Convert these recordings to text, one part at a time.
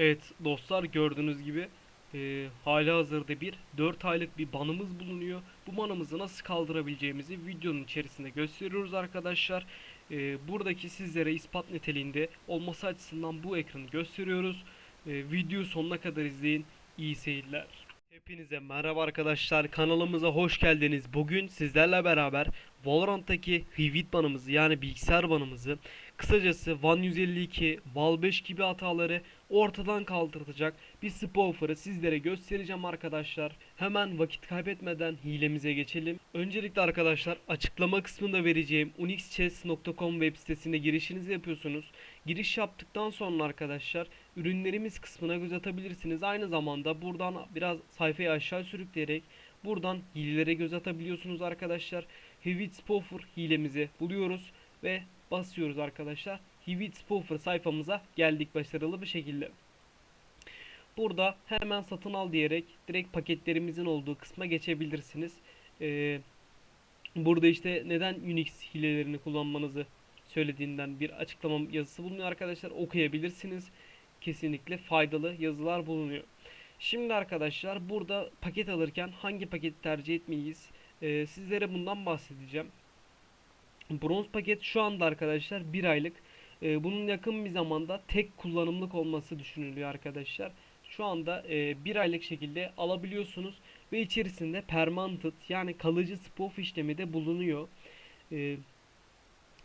Evet dostlar gördüğünüz gibi e, hali hazırda bir 4 aylık bir banımız bulunuyor. Bu banımızı nasıl kaldırabileceğimizi videonun içerisinde gösteriyoruz arkadaşlar. E, buradaki sizlere ispat niteliğinde olması açısından bu ekranı gösteriyoruz. E, videoyu sonuna kadar izleyin. İyi seyirler. Hepinize merhaba arkadaşlar kanalımıza hoş geldiniz. Bugün sizlerle beraber Valorant'taki Hivit banımızı yani bilgisayar banımızı kısacası Van 152, Val 5 gibi hataları ortadan kaldırtacak bir spoofer'ı sizlere göstereceğim arkadaşlar. Hemen vakit kaybetmeden hilemize geçelim. Öncelikle arkadaşlar açıklama kısmında vereceğim unixchess.com web sitesine girişinizi yapıyorsunuz. Giriş yaptıktan sonra arkadaşlar ürünlerimiz kısmına göz atabilirsiniz. Aynı zamanda buradan biraz sayfayı aşağı sürükleyerek buradan hilelere göz atabiliyorsunuz arkadaşlar. Hivit Spoofer hilemizi buluyoruz ve basıyoruz arkadaşlar. Hivit Spoofer sayfamıza geldik başarılı bir şekilde. Burada hemen satın al diyerek direkt paketlerimizin olduğu kısma geçebilirsiniz. Ee, burada işte neden Unix hilelerini kullanmanızı söylediğinden bir açıklama yazısı bulunuyor arkadaşlar. Okuyabilirsiniz. Kesinlikle faydalı yazılar bulunuyor. Şimdi arkadaşlar burada paket alırken hangi paketi tercih etmeliyiz? Ee, sizlere bundan bahsedeceğim. Bronz paket şu anda arkadaşlar 1 aylık. Ee, bunun yakın bir zamanda tek kullanımlık olması düşünülüyor arkadaşlar. Şu anda e, bir aylık şekilde alabiliyorsunuz ve içerisinde permanent yani kalıcı spoof işlemi de bulunuyor. Ee,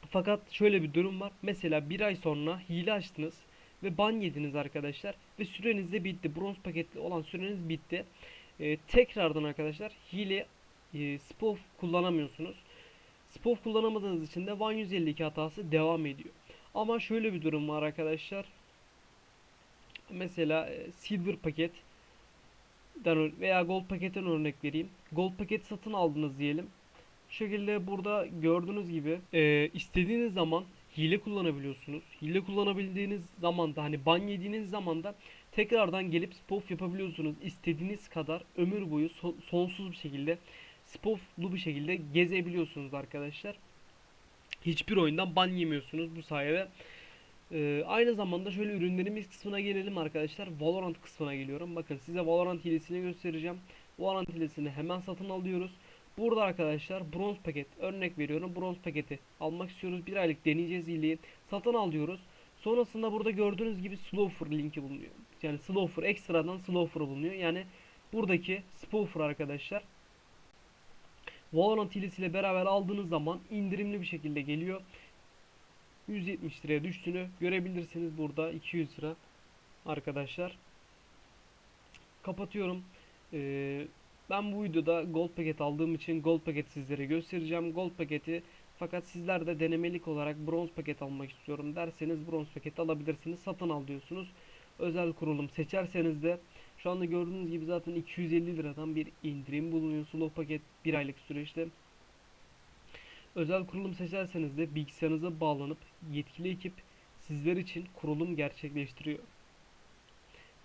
fakat şöyle bir durum var. Mesela bir ay sonra hile açtınız ve ban yediniz arkadaşlar ve süreniz de bitti. Bronz paketli olan süreniz bitti. Ee, tekrardan arkadaşlar hile e, spoof kullanamıyorsunuz. Spoof kullanamadığınız için de Van 152 hatası devam ediyor. Ama şöyle bir durum var arkadaşlar. Mesela e, silver paket veya gold paketten örnek vereyim. Gold paket satın aldınız diyelim. Şu şekilde burada gördüğünüz gibi e, istediğiniz zaman hile kullanabiliyorsunuz. Hile kullanabildiğiniz zaman da hani ban yediğiniz zaman da tekrardan gelip spoof yapabiliyorsunuz. İstediğiniz kadar ömür boyu so- sonsuz bir şekilde spooflu bir şekilde gezebiliyorsunuz arkadaşlar. Hiçbir oyundan ban yemiyorsunuz bu sayede. Ee, aynı zamanda şöyle ürünlerimiz kısmına gelelim arkadaşlar. Valorant kısmına geliyorum. Bakın size Valorant hilesini göstereceğim. Valorant hilesini hemen satın alıyoruz. Burada arkadaşlar bronz paket örnek veriyorum. Bronz paketi almak istiyoruz. Bir aylık deneyeceğiz hileyi. Satın alıyoruz. Sonrasında burada gördüğünüz gibi Slowfer linki bulunuyor. Yani Slowfer ekstradan Slowfer bulunuyor. Yani buradaki Spoofer arkadaşlar Valorant hilesiyle beraber aldığınız zaman indirimli bir şekilde geliyor. 170 liraya düştüğünü görebilirsiniz burada 200 lira arkadaşlar. Kapatıyorum. Ee, ben bu videoda gold paket aldığım için gold paket sizlere göstereceğim. Gold paketi fakat sizler de denemelik olarak bronz paket almak istiyorum derseniz bronz paket alabilirsiniz. Satın al diyorsunuz. Özel kurulum seçerseniz de şu anda gördüğünüz gibi zaten 250 liradan bir indirim bulunuyor. Slow paket bir aylık süreçte. Özel kurulum seçerseniz de bilgisayarınıza bağlanıp yetkili ekip sizler için kurulum gerçekleştiriyor.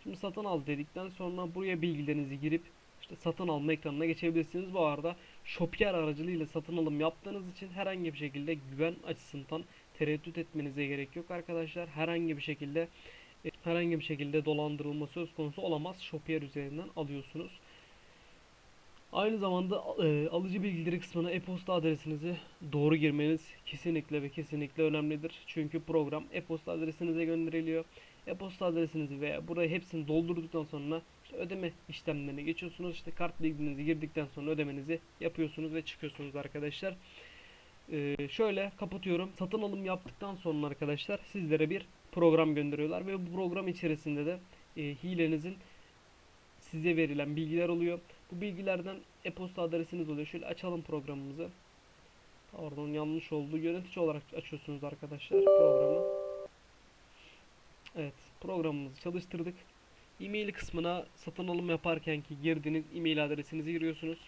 Şimdi satın al dedikten sonra buraya bilgilerinizi girip işte satın alma ekranına geçebilirsiniz. Bu arada Shopier aracılığıyla satın alım yaptığınız için herhangi bir şekilde güven açısından tereddüt etmenize gerek yok arkadaşlar. Herhangi bir şekilde herhangi bir şekilde dolandırılma söz konusu olamaz. Shopier üzerinden alıyorsunuz. Aynı zamanda e, alıcı bilgileri kısmına e-posta adresinizi doğru girmeniz kesinlikle ve kesinlikle önemlidir. Çünkü program e-posta adresinize gönderiliyor. E-posta adresinizi ve burayı hepsini doldurduktan sonra işte ödeme işlemlerine geçiyorsunuz. İşte kart bilginizi girdikten sonra ödemenizi yapıyorsunuz ve çıkıyorsunuz arkadaşlar. Ee, şöyle kapatıyorum. Satın alım yaptıktan sonra arkadaşlar sizlere bir program gönderiyorlar ve bu program içerisinde de e, hilenizin size verilen bilgiler oluyor. Bu bilgilerden e-posta adresiniz oluyor. Şöyle açalım programımızı. Pardon yanlış oldu. Yönetici olarak açıyorsunuz arkadaşlar programı. Evet programımızı çalıştırdık. E-mail kısmına satın alım yaparken ki girdiğiniz e-mail adresinizi giriyorsunuz.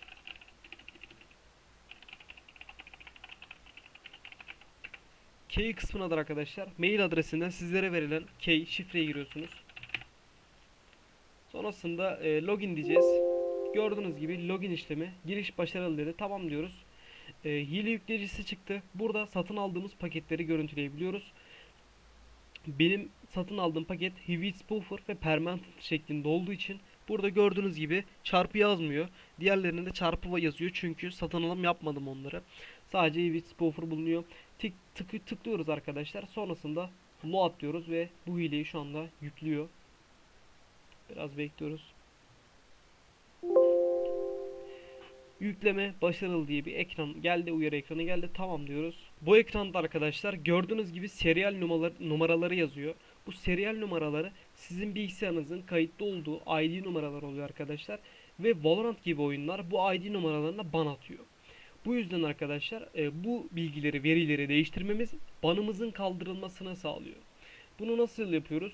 Key kısmına da arkadaşlar mail adresinden sizlere verilen key şifreyi giriyorsunuz. Sonrasında e, login diyeceğiz. Gördüğünüz gibi login işlemi giriş başarılı dedi. Tamam diyoruz. E, hile yükleyicisi çıktı. Burada satın aldığımız paketleri görüntüleyebiliyoruz. Benim satın aldığım paket Heavy Spoofer ve Permanent şeklinde olduğu için burada gördüğünüz gibi çarpı yazmıyor. Diğerlerinde çarpı yazıyor çünkü satın alım yapmadım onları. Sadece Heavy Spoofer bulunuyor. Tık, tıkı tıklıyoruz arkadaşlar. Sonrasında load diyoruz ve bu hileyi şu anda yüklüyor. Biraz bekliyoruz. Yükleme başarılı diye bir ekran geldi, uyarı ekranı geldi. Tamam diyoruz. Bu ekranda arkadaşlar gördüğünüz gibi serial numaraları, numaraları yazıyor. Bu serial numaraları sizin bilgisayarınızın kayıtlı olduğu ID numaralar oluyor arkadaşlar. Ve Valorant gibi oyunlar bu ID numaralarına ban atıyor. Bu yüzden arkadaşlar e, bu bilgileri, verileri değiştirmemiz banımızın kaldırılmasına sağlıyor. Bunu nasıl yapıyoruz?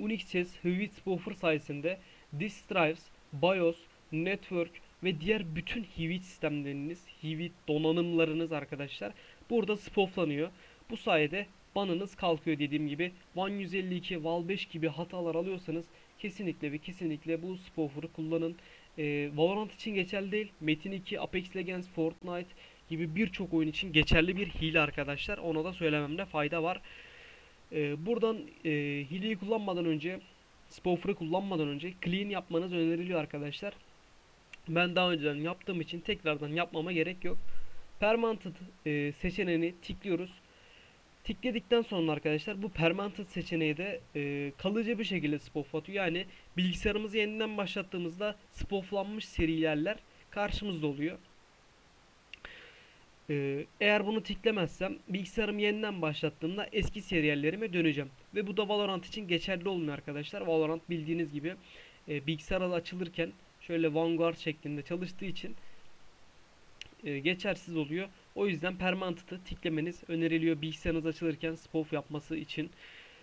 Unix Heavy Spoofer sayesinde disk drives, BIOS, network ve diğer bütün Hiwit sistemleriniz, Hiwit donanımlarınız arkadaşlar burada spooflanıyor. Bu sayede banınız kalkıyor dediğim gibi. Van 152, Val 5 gibi hatalar alıyorsanız kesinlikle ve kesinlikle bu spoofer'ı kullanın. Ee, Valorant için geçerli değil. Metin 2, Apex Legends, Fortnite gibi birçok oyun için geçerli bir hile arkadaşlar. Ona da söylememde fayda var. Ee, buradan e, hileyi kullanmadan önce spoofer'ı kullanmadan önce clean yapmanız öneriliyor arkadaşlar. Ben daha önceden yaptığım için tekrardan yapmama gerek yok. Permanent e, seçeneğini tıklıyoruz. Tıkladıktan sonra arkadaşlar bu permanent seçeneği de e, kalıcı bir şekilde spoof atıyor. Yani bilgisayarımızı yeniden başlattığımızda spooflanmış serilerler karşımızda oluyor. E, eğer bunu tıklamazsam bilgisayarımı yeniden başlattığımda eski seriallerime döneceğim. Ve bu da Valorant için geçerli olmuyor arkadaşlar. Valorant bildiğiniz gibi e, bilgisayar açılırken şöyle Vanguard şeklinde çalıştığı için e, geçersiz oluyor. O yüzden permanent'ı tiklemeniz öneriliyor bilgisayarınız açılırken spoof yapması için.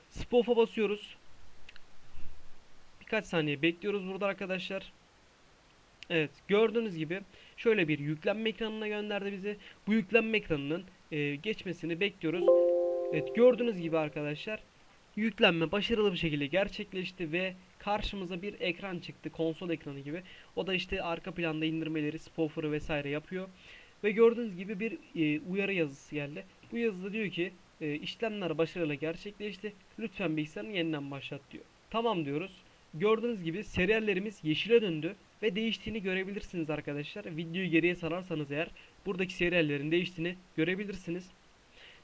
Spoof'a basıyoruz. Birkaç saniye bekliyoruz burada arkadaşlar. Evet gördüğünüz gibi şöyle bir yüklenme ekranına gönderdi bizi. Bu yüklenme ekranının e, geçmesini bekliyoruz. Evet gördüğünüz gibi arkadaşlar yüklenme başarılı bir şekilde gerçekleşti ve karşımıza bir ekran çıktı. Konsol ekranı gibi. O da işte arka planda indirmeleri, spoofer'ı vesaire yapıyor. Ve gördüğünüz gibi bir e, uyarı yazısı geldi. Bu yazıda diyor ki e, işlemler başarıyla gerçekleşti. Lütfen bilgisayarını yeniden başlat diyor. Tamam diyoruz. Gördüğünüz gibi seriallerimiz yeşile döndü ve değiştiğini görebilirsiniz arkadaşlar. Videoyu geriye sararsanız eğer buradaki seriallerin değiştiğini görebilirsiniz.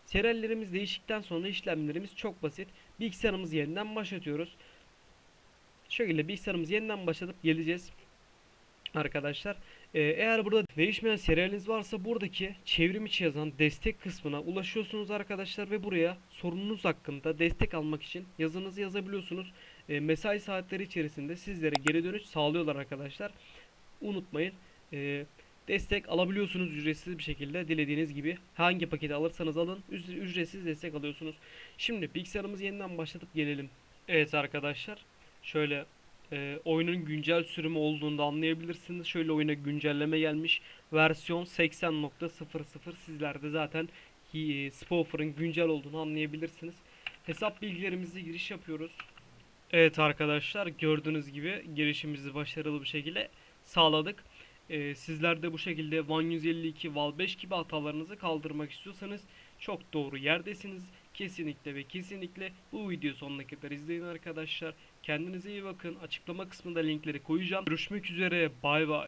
Seriallerimiz değiştikten sonra işlemlerimiz çok basit. Bilgisayarımızı yeniden başlatıyoruz. Şöyle bilgisayarımızı yeniden başlatıp geleceğiz. Arkadaşlar ee, eğer burada değişmeyen serialiniz varsa buradaki çevrim içi yazan destek kısmına ulaşıyorsunuz arkadaşlar ve buraya sorununuz hakkında destek almak için yazınızı yazabiliyorsunuz. Ee, mesai saatleri içerisinde sizlere geri dönüş sağlıyorlar arkadaşlar. Unutmayın. Ee, destek alabiliyorsunuz ücretsiz bir şekilde dilediğiniz gibi hangi paketi alırsanız alın üc- ücretsiz destek alıyorsunuz. Şimdi bilgisayarımızı yeniden başlatıp gelelim. Evet arkadaşlar şöyle e, oyunun güncel sürümü olduğunda anlayabilirsiniz. Şöyle oyuna güncelleme gelmiş. Versiyon 80.00 sizler de zaten e, Spoofer'ın güncel olduğunu anlayabilirsiniz. Hesap bilgilerimizi giriş yapıyoruz. Evet arkadaşlar gördüğünüz gibi girişimizi başarılı bir şekilde sağladık. Ee, sizler de bu şekilde Van 152, Val 5 gibi hatalarınızı kaldırmak istiyorsanız çok doğru yerdesiniz. Kesinlikle ve kesinlikle bu video sonuna kadar izleyin arkadaşlar. Kendinize iyi bakın. Açıklama kısmında linkleri koyacağım. Görüşmek üzere. Bay bay.